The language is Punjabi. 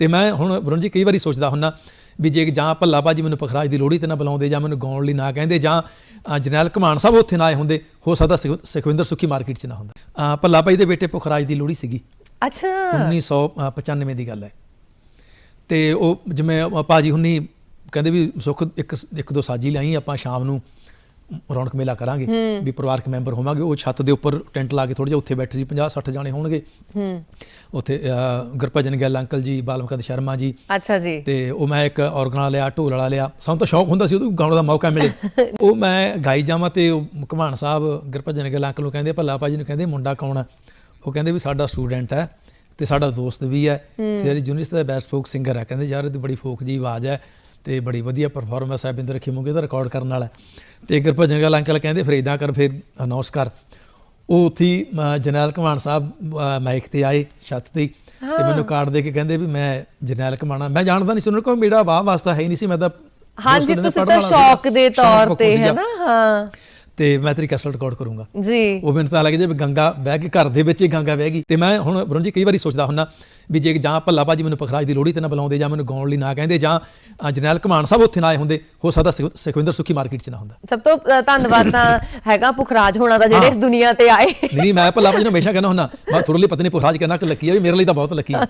ਤੇ ਮੈਂ ਹੁਣ ਵਰੁਣ ਜੀ ਕਈ ਵਾਰੀ ਸੋਚਦਾ ਹੁੰਨਾ ਵੀ ਜੇ ਜਾਂ ਭੱਲਾ ਬਾਜੀ ਮੈਨੂੰ ਪਖਰਾਜ ਦੀ ਲੋੜੀ ਤੇ ਨਾ ਬੁਲਾਉਂਦੇ ਜਾਂ ਮੈਨੂੰ ਗਾਉਣ ਲਈ ਨਾ ਕਹਿੰਦੇ ਜਾਂ ਅ, ਜਰਨੈਲ ਘਮਾਨ ਸਾਹਿਬ ਉੱਥੇ ਨਾ ਆਏ ਹੁੰਦੇ ਹੋ ਸਕਦਾ ਸੁਖ- ਸੁਖਵਿੰਦਰ ਸੁੱਖੀ ਮਾਰਕੀਟ 'ਚ ਨਾ ਹੁੰਦਾ। ਭੱਲਾ ਬਾਈ ਦੇ ਬੇਟੇ ਪੁਖਰਾਜ ਦੀ ਲੋੜੀ ਸੀਗੀ। ਅੱਛਾ। 1995 ਦੀ ਗੱਲ ਹੈ। ਤੇ ਉਹ ਜਿਵੇਂ ਭਾਜੀ ਹੁਣੀ ਕਹਿੰਦੇ ਵੀ ਸੁੱਖ ਇੱਕ ਇੱਕ ਦੋ ਸਾਜੀ ਲਈ ਆਪਾਂ ਸ਼ਾਮ ਨੂੰ। ਰੌਣਕ ਮੇਲਾ ਕਰਾਂਗੇ ਵੀ ਪਰਿਵਾਰਕ ਮੈਂਬਰ ਹੋਵਾਂਗੇ ਉਹ ਛੱਤ ਦੇ ਉੱਪਰ ਟੈਂਟ ਲਾ ਕੇ ਥੋੜੇ ਜਿਹਾ ਉੱਥੇ ਬੈਠੇ ਸੀ 50 60 ਜਾਣੇ ਹੋਣਗੇ। ਹੂੰ। ਉੱਥੇ ਅ, ਗੁਰਭਜਨ ਗਿੱਲ ਅੰਕਲ ਜੀ ਬਾਲਮਕਦ ਸ਼ਰਮਾ ਜੀ। ਅੱਛਾ ਜੀ। ਤੇ ਉਹ ਮੈਂ ਇੱਕ ਔਰਗਨ ਲਿਆ ਢੋਲ ਵਾਲਾ ਲਿਆ। ਸਾਨੂੰ ਤਾਂ ਸ਼ੌਕ ਹੁੰਦਾ ਸੀ ਉਦੋਂ ਗਾਉਣ ਦਾ ਮੌਕਾ ਮਿਲੇ। ਉਹ ਮੈਂ ਗਾਈ ਜਾਵਾਂ ਤੇ ਉਹ ਘਮਾਣ ਸਾਹਿਬ ਗੁਰਭਜਨ ਗਿੱਲ ਅੰਕਲ ਨੂੰ ਕਹਿੰਦੇ ਭੱਲਾ ਭਾਜੀ ਨੂੰ ਕਹਿੰਦੇ ਮੁੰਡਾ ਕੌਣ ਹੈ ਉਹ ਕਹਿੰਦੇ ਵੀ ਸਾਡਾ ਸਟੂਡੈਂਟ ਹੈ ਤੇ ਸਾਡਾ ਦੋਸਤ ਵੀ ਹੈ। ਤੇ ਜਿਹੜੀ ਯੂਨੀਵਰਸਿਟੀ ਦਾ ਬੈਸਟ ਫੋਕ ਸਿੰਗਰ ਹੈ ਕਹਿੰਦੇ ਯਾਰ ਇਹਦੀ ਬੜੀ ਫੋਕ ਜੀ ਆਵਾਜ਼ ਹੈ। ਤੇ ਬੜੀ ਵਧੀਆ ਪਰਫਾਰਮੈਂਸ ਹੈ ਬਿੰਦਰ ਖਿਮੂਗੇ ਦਾ ਰਿਕਾਰਡ ਕਰਨ ਵਾਲਾ। ਤੇ ਗੁਰਭਜਨ ਗਿੱਲ ਅੰਕਲ ਕਹਿੰਦੇ ਫਿਰ ਇਦਾਂ ਕਰ ਫਿਰ ਅਨਾਉਂਸ ਕਰ ਉਹ ਉੱਥੇ ਜਰਨੈਲ ਘਮਾਣ ਸਾਹਿਬ ਮਾਈਕ ਤੇ ਆਏ ਛੱਤ ਤੇ ਤੇ ਮੈਨੂੰ ਕਾਰਡ ਦੇ ਕੇ ਕਹਿੰਦੇ ਵੀ ਮੈਂ ਜਰਨੈਲ ਘਮਾਣਾ ਮੈਂ ਜਾਣਦਾ ਨਹੀਂ ਸੀ ਉਹਨਾਂ ਕੋਲ ਮੇਰਾ ਵਾਹ ਵਾਸਤਾ ਹੈ ਹੀ ਨਹੀਂ ਸੀ ਮੈਂ ਤਾਂ ਹਾਂਜੀ ਤੁਸੀਂ ਤਾਂ। ਸ਼ੌਕ ਦੇ ਤੌਰ ਤੇ। ਹੈ ਨਾ ਹਾਂ ਤੇ ਮੈਂ ਤੇਰੀ ਕੈਸਟ ਰਿਕਾਰਡ ਕਰੂੰਗਾ। ਜੀ। ਉਹ ਮੈਨੂੰ ਤਾਂ ਲੱਗ ਜੇ ਗੰਗਾ ਵਹਿ ਕੇ ਘਰ ਦੇ ਵਿੱਚ ਹੀ ਗੰਗਾ ਵਹਿ ਗਈ। ਤੇ ਮੈਂ ਹੁਣ ਵਰੁਣ ਜੀ ਕਈ ਵਾਰੀ ਸੋਚਦਾ ਹੁੰਨਾ ਵੀ ਜੇ ਜਾਂ ਭੱਲਾ ਬਾਜੀ ਮੈਨੂੰ ਪਖਰਾਜ ਦੀ ਲੋੜੀ ਤੇ ਨਾ ਬੁਲਾਉਂਦੇ ਜਾਂ ਮੈਨੂੰ ਗਾਉਣ ਲਈ ਨਾ ਕਹਿੰਦੇ ਜਾਂ ਅ, ਜਰਨੈਲ ਘਮਾਨ ਸਾਹਿਬ ਉੱਥੇ ਨਾ ਆਏ ਹੁੰਦੇ ਹੋ ਸਕਦਾ ਸੁਖ- ਸੁਖਵਿੰਦਰ ਸੁੱਖੀ ਮਾਰਕੀਟ 'ਚ ਨਾ ਹੁੰਦਾ। ਸਭ ਤੋਂ ਧੰਨਵਾਦ ਤਾਂ ਹੈਗਾ ਪੁਖਰਾਜ ਹੋਣਾ ਦਾ ਜਿਹੜੇ ਇਸ ਦੁਨੀਆ ਤੇ ਆਏ। ਨਹੀਂ ਮੈਂ ਭੱਲਾ ਬਾਜੀ ਨੂੰ ਹਮੇਸ਼ਾ ਕਹਿੰਦਾ ਹੁੰਨਾ ਮੈਂ ਤੁਹਾਡੇ ਲਈ ਪਤਾ ਨਹੀਂ ਪਖਰਾਜ ਕਹਿੰਦਾ ਕਿ ਲੱਕੀ ਆ ਵੀ ਮੇਰੇ ਲਈ ਤਾਂ ਬਹੁਤ ਲੱਕੀ ਆ।